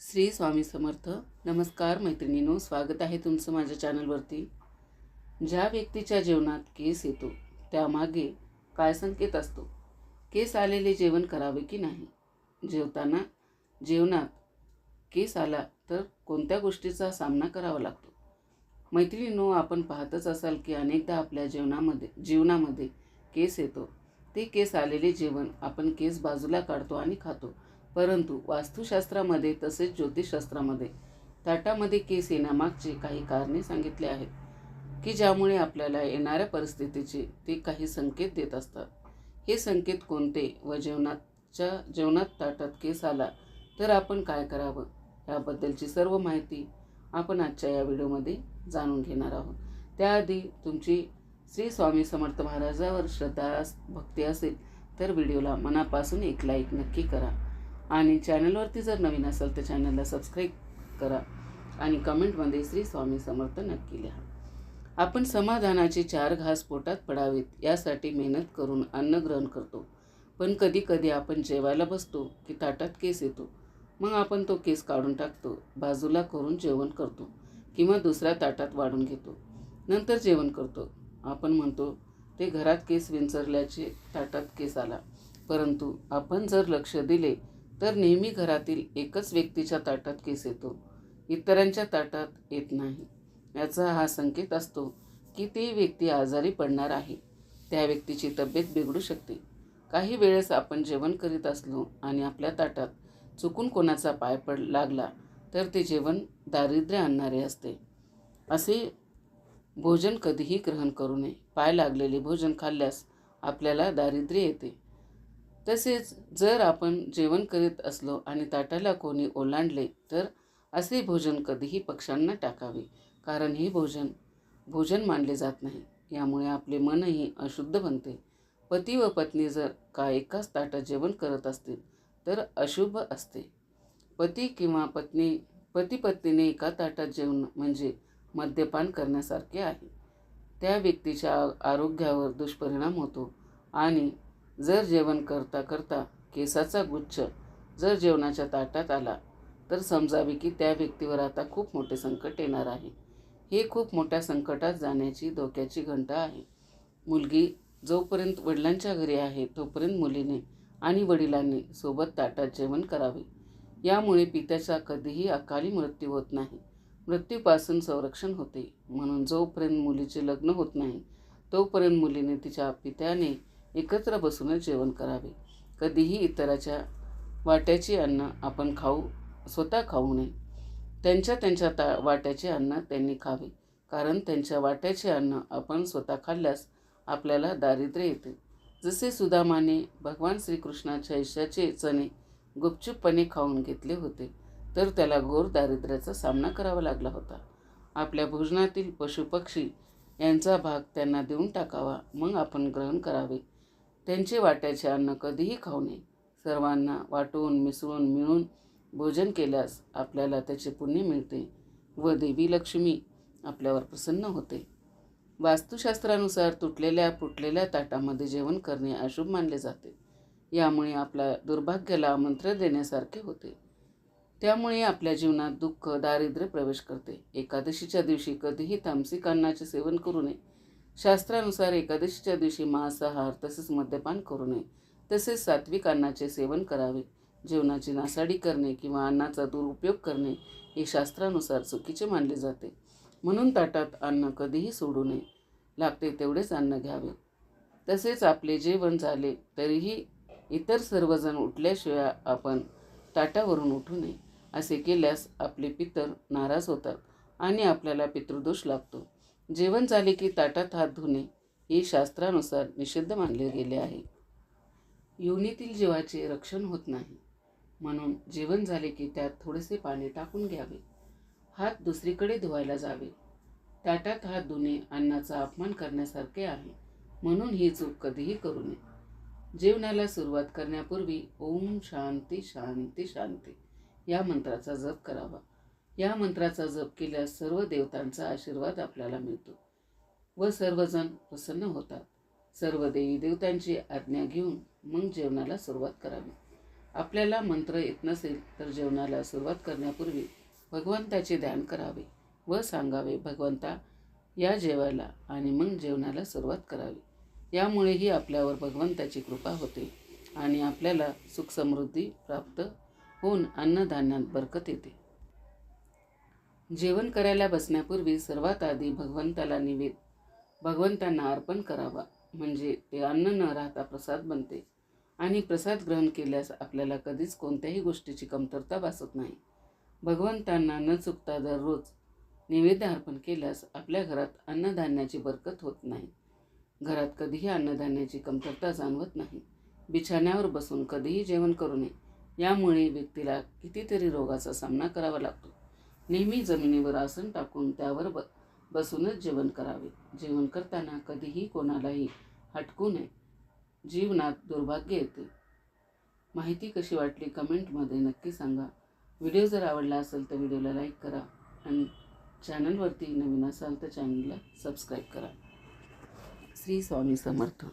श्री स्वामी समर्थ. नमस्कार मैत्रिणीनो स्वागत आहे तुमचं माझ्या चॅनलवरती. ज्या व्यक्तीच्या जेवणात केस येतो त्यामागे काय संकेत असतो? केस आलेले जेवण करावे की नाही? जेवताना जेवणात केस आला तर कोणत्या गोष्टीचा सामना करावा लागतो? मैत्रिणीनो आपण पाहतच असाल की अनेकदा आपल्या जेवणामध्ये जीवनामध्ये केस येतो. ते केस आलेले जेवण आपण केस बाजूला काढतो आणि खातो. परंतु वास्तुशास्त्रामध्ये तसेच ज्योतिषशास्त्रामध्ये ताटामध्ये केस येण्यामागचे काही कारणे सांगितले आहेत की ज्यामुळे आपल्याला येणाऱ्या परिस्थितीचे ते काही संकेत देत असतात. हे संकेत कोणते व जेवणाच्या जेवणात ताटात केस आला तर आपण काय करावं? याबद्दलची सर्व माहिती आपण आजच्या या व्हिडिओमध्ये जाणून घेणार आहोत. त्याआधी तुमची श्री स्वामी समर्थ महाराजावर श्रद्धा भक्ती असेल तर व्हिडिओला मनापासून एक लाईक नक्की करा. आणि चॅनलवरती जर नवीन असेल तर चॅनलला सबस्क्राईब करा आणि कमेंटमध्ये श्री स्वामी समर्थ नक्की लिहा. आपण समाधानाचे चार घास पोटात पडावेत यासाठी मेहनत करून अन्न ग्रहण करतो. पण कधी कधी आपण जेवायला बसतो की ताटात केस येतो. मग आपण तो केस काढून टाकतो बाजूला करून जेवण करतो किंवा दुसऱ्या ताटात वाढून घेतो. नंतर जेवण करतो. आपण म्हणतो ते घरात केस विंचरल्याचे ताटात केस आला. परंतु आपण जर लक्ष दिले तर नेहमी घरातील एकच व्यक्तीच्या ताटात केस येतो. इतरांच्या ताटात येत नाही. याचा हा संकेत असतो की ती व्यक्ती आजारी पडणार आहे. त्या व्यक्तीची तब्येत बिघडू शकते. काही वेळेस आपण जेवण करीत असलो आणि आपल्या ताटात चुकून कोणाचा पाय पड लागला तर ते जेवण दारिद्र्य आणणारे असते. असे भोजन कधीही ग्रहण करू नये. पाय लागलेले भोजन खाल्ल्यास आपल्याला दारिद्र्य येते. तसेच जर आपण जेवण करीत असलो आणि ताटाला कोणी ओलांडले तर असे भोजन कधीही पक्ष्यांना टाकावे कारण हे भोजन भोजन मानले जात नाही. यामुळे आपले मनही अशुद्ध बनते. पती व पत्नी जर का एकाच ताटात जेवण करत असतील तर अशुभ असते. पती किंवा पत्नी पती पत्नीने एका ताटात जेवण म्हणजे मद्यपान करण्यासारखे आहे. त्या व्यक्तीच्या आरोग्यावर दुष्परिणाम होतो आणि जर जेवण करता करता केसाचा गुच्छ जर जेवणाच्या ताटात आला तर समजावे की त्या व्यक्तीवर आता खूप मोठे संकट येणार आहे. हे खूप मोठ्या संकटात जाण्याची धोक्याची घंटा आहे. मुलगी जोपर्यंत वडिलांच्या घरी आहे तोपर्यंत मुलीने आणि वडिलांनी सोबत ताटात जेवण करावे. यामुळे पित्याचा कधीही अकाली मृत्यू होत नाही. मृत्यूपासून संरक्षण होते. म्हणून जोपर्यंत मुलीचे लग्न होत नाही तोपर्यंत मुलीने तिच्या पित्याने एकत्र बसूनच जेवण करावे. कधीही इतराच्या वाट्याचे अन्न आपण खाऊ स्वतः खाऊ नये. त्यांच्या त्यांच्या ता वाट्याचे अन्न त्यांनी खावे. कारण त्यांच्या वाट्याचे अन्न आपण स्वतः खाल्ल्यास आपल्याला दारिद्र्य येते. जसे सुदामाने भगवान श्रीकृष्णाच्या यशाचे चणे गुपचूपपणे खाऊन घेतले होते तर त्याला घोर दारिद्र्याचा सामना करावा लागला होता. आपल्या भोजनातील पशुपक्षी यांचा भाग त्यांना देऊन टाकावा मग आपण ग्रहण करावे. त्यांचे वाट्याचे अन्न कधीही खाऊ नये. सर्वांना वाटून मिसळून मिळून भोजन केल्यास आपल्याला त्याचे पुण्य मिळते व देवी लक्ष्मी आपल्यावर प्रसन्न होते. वास्तुशास्त्रानुसार तुटलेल्या फुटलेल्या ताटामध्ये जेवण करणे अशुभ मानले जाते. यामुळे आपल्या दुर्भाग्याला आमंत्रण देण्यासारखे होते. त्यामुळे आपल्या जीवनात दुःख दारिद्र्य प्रवेश करते. एकादशीच्या दिवशी कधीही तामसिक अन्नाचे सेवन करू नये. शास्त्रानुसार एकादशीच्या दिवशी मांसाहार तसेच मद्यपान करू नये. तसेच सात्विक अन्नाचे सेवन करावे. जेवणाची नासाडी करणे किंवा अन्नाचा दुरुपयोग करणे हे शास्त्रानुसार चुकीचे मानले जाते. म्हणून ताटात अन्न कधीही सोडू नये. लागते तेवढेच अन्न घ्यावे. तसेच आपले जेवण झाले तरीही इतर सर्वजण उठल्याशिवाय आपण ताटावरून उठू नये. असे केल्यास आपले पितर नाराज होतात आणि आपल्याला पितृदोष लागतो. जेवण झाले की ताटात हात धुणे हे शास्त्रानुसार निषिद्ध मानले गेले आहे. योनीतील जीवाचे रक्षण होत नाही. म्हणून जेवण झाले की त्यात थोडेसे पाणी टाकून घ्यावे. हात दुसरीकडे धुवायला जावे. ताटात हात धुणे अन्नाचा अपमान करण्यासारखे आहे. म्हणून ही चूक कधीही करू नये. जेवणाला सुरुवात करण्यापूर्वी ओम शांती शांती शांती या मंत्राचा जप करावा. या मंत्राचा जप केल्यास सर्व देवतांचा आशीर्वाद आपल्याला मिळतो. व सर्वजण प्रसन्न होतात. सर्व देवी देवतांची आज्ञा घेऊन मग जेवणाला सुरुवात करावी. आपल्याला मंत्र येत नसेल तर जेवणाला सुरुवात करण्यापूर्वी भगवंताचे ध्यान करावे व सांगावे भगवंता या जेवायला आणि मग जेवणाला सुरुवात करावी यामुळेही आपल्यावर भगवंताची कृपा होते आणि आपल्याला सुखसमृद्धी प्राप्त होऊन अन्नधान्यात बरकत येते. जेवण करायला बसण्यापूर्वी सर्वात आधी भगवंताला निवेद. भगवंतांना अर्पण करावा. म्हणजे ते अन्न न राहता प्रसाद बनते. आणि प्रसाद ग्रहण केल्यास आपल्याला कधीच कोणत्याही गोष्टीची कमतरता भासत नाही. भगवंतांना न चुकता दररोज नैवेद्य अर्पण केल्यास आपल्या घरात अन्नधान्याची बरकत होत नाही. घरात कधीही अन्नधान्याची कमतरता जाणवत नाही. बिछाण्यावर बसून कधीही जेवण करू नये. यामुळे व्यक्तीला कितीतरी रोगाचा सामना करावा लागतो. नेहमी जमिनीवर आसन टाकून त्यावर ब बसूनच जेवण करावे. जेवण करताना कधीही कोणालाही हटकू नये जीवनात दुर्भाग्य येते. माहिती कशी वाटली कमेंटमध्ये नक्की सांगा. व्हिडिओ जर आवडला असेल तर व्हिडिओला लाईक करा आणि चॅनलवरती नवीन असाल तर चॅनलला सबस्क्राईब करा. श्री स्वामी समर्थ.